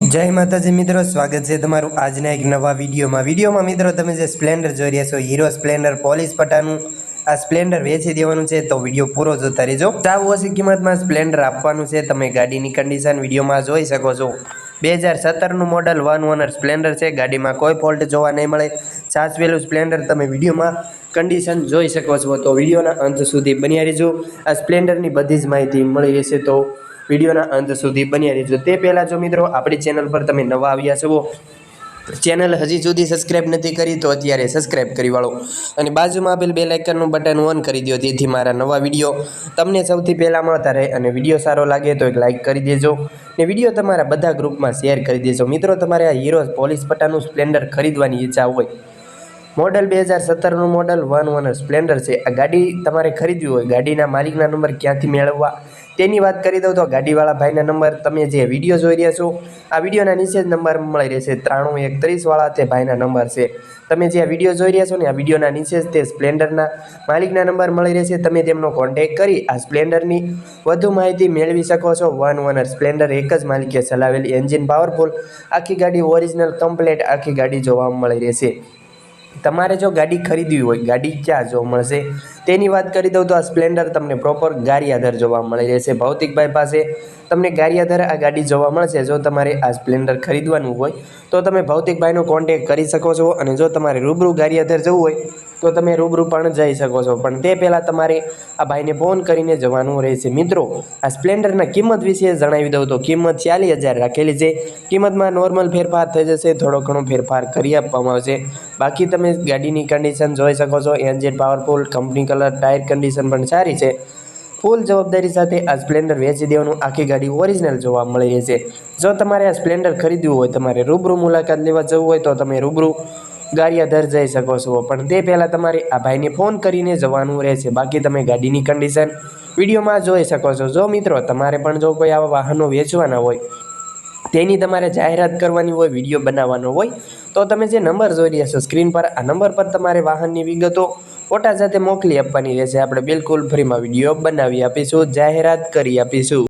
જય માતાજી મિત્રો, સ્વાગત છે તમારું આજના એક નવા વિડીયોમાં. વિડીયોમાં મિત્રો, તમે જે સ્પ્લેન્ડર જોઈ રહ્યા છો, હીરો સ્પ્લેન્ડર, પોલીસ પટાનું આ સ્પ્લેન્ડર વેચી દેવાનું છે, તો વીડિયો પૂરો જોતા રહેજો. સાવ ઓછી કિંમતમાં સ્પ્લેન્ડર આપવાનું છે, તમે ગાડીની કન્ડિશન વિડીયોમાં જોઈ શકો છો. બે હજાર સત્તરનું મોડલ વન ઓનર સ્પ્લેન્ડર છે, ગાડીમાં કોઈ ફોલ્ટ જોવા નહીં મળે. સાચવેલું સ્પ્લેન્ડર તમે વિડીયોમાં કન્ડિશન જોઈ શકો છો, તો વિડીયોના અંત સુધી બન્યા રહેજો. આ સ્પ્લેન્ડરની બધી જ માહિતી મળી રહેશે, તો વિડીયોના અંત સુધી બન્યા રહેજો. તે પહેલાં જો મિત્રો, આપણી ચેનલ પર તમે નવા આવ્યા છો, ચેનલ હજી સુધી સબસ્ક્રાઇબ નથી કરી, તો અત્યારે સબસ્ક્રાઇબ કરી વાળો. અને બાજુમાં આપેલ બે લાઇકનનું બટન ઓન કરી દો તેથી મારા નવા વીડિયો તમને સૌથી પહેલાં મળતા રહે અને વીડિયો સારો લાગે તો એક લાઇક કરી દેજો. ને વીડિયો તમારા બધા ગ્રુપમાં શેર કરી દેજો. મિત્રો, તમારે આ હીરો પોલીસ પટ્ટાનું સ્પ્લેન્ડર ખરીદવાની ઈચ્છા હોય મોડલ બે હજાર સત્તરનું મોડલ વન ઓનર સ્પ્લેન્ડર છે. આ ગાડી તમારે ખરીદવી હોય, ગાડીના માલિકના નંબર ક્યાંથી મેળવવા તેની વાત કરી દઉં તો ગાડીવાળા ભાઈના નંબર તમે જે વીડિયો જોઈ રહ્યા છો, આ વિડીયોના નીચે જ નંબર મળી રહેશે, ત્રાણું એકત્રીસવાળા તે ભાઈના નંબર છે. તમે જે આ વીડિયો જોઈ રહ્યા છો ને, આ વિડીયોના નીચે જ તે સ્પ્લેન્ડરના માલિકના નંબર મળી રહેશે, તમે તેમનો કોન્ટેક કરી આ સ્પ્લેન્ડરની વધુ માહિતી મેળવી શકો છો. વન ઓનર સ્પ્લેન્ડર એક જ માલિકે ચલાવેલી એન્જિન પાવરફુલ, આખી ગાડી ઓરિજિનલ, કમ્પ્લેટ આખી ગાડી જોવા મળી રહેશે. તમારે જો ગાડી ખરીદવી હોય, ગાડી ક્યાં જોવા મળશે? તેની વાત કરી દઉં તો આ સ્પ્લેન્ડર તમને પ્રોપર ગારિયાધર જોવા મળી રહેશે. ભૌતિકભાઈ પાસે તમને ગારિયાધર આ ગાડી જોવા મળશે. જો તમારે આ સ્પ્લેન્ડર ખરીદવાનું હોય, તો તમે ભૌતિકભાઈનો કોન્ટેક કરી શકો છો અને જો તમારે રૂબરૂ ગારિયાધર જવું હોય તો તમે રૂબરૂ પણ જઈ શકો છો. પણ તે પહેલાં તમારે આ ભાઈને ફોન કરીને જવાનું રહેશે. મિત્રો, આ સ્પ્લેન્ડરના કિંમત વિશે જણાવી દઉં તો કિંમત ચાલીસ હજાર રાખેલી છે. કિંમતમાં નોર્મલ ફેરફાર થઈ જશે, થોડો ઘણો ફેરફાર કરી આપવામાં આવશે. બાકી તમે ગાડીની કન્ડિશન જોઈ શકો છો. Engine powerful company colour tyre condition પણ સારી છે. ફૂલ જવાબદારી સાથે આ સ્પ્લેન્ડર વેચી દેવાનું. આખી ગાડી ઓરિજિનલ જોવા મળી રહેશે. જો તમારે આ સ્પ્લેન્ડર ખરીદવું હોય, તમારે રૂબરૂ મુલાકાત લેવા જવું હોય, તો તમે રૂબરૂ ગારિયાધર જઈ શકો છો. પણ તે પહેલાં તમારે આ ભાઈને ફોન કરીને જવાનું રહેશે. બાકી તમે ગાડીની કન્ડિશન વિડીયોમાં જોઈ શકો છો. જો મિત્રો તમારે પણ જો કોઈ આવા વાહનો વેચવાના હોય, તેની તમારે જાહેરાત કરવાની હોય, વીડિયો બનાવવાનો હોય, તો તમે જે નંબર જોઈ રહ્યા છો, સ્ક્રીન પર આ નંબર પર તમારે વાહનની વિગતો ફોટા સાથે મોકલી આપવાની રહેશે. આપણે બિલકુલ ફ્રીમાં વીડિયો બનાવી આપીશું, જાહેરાત કરી આપીશું.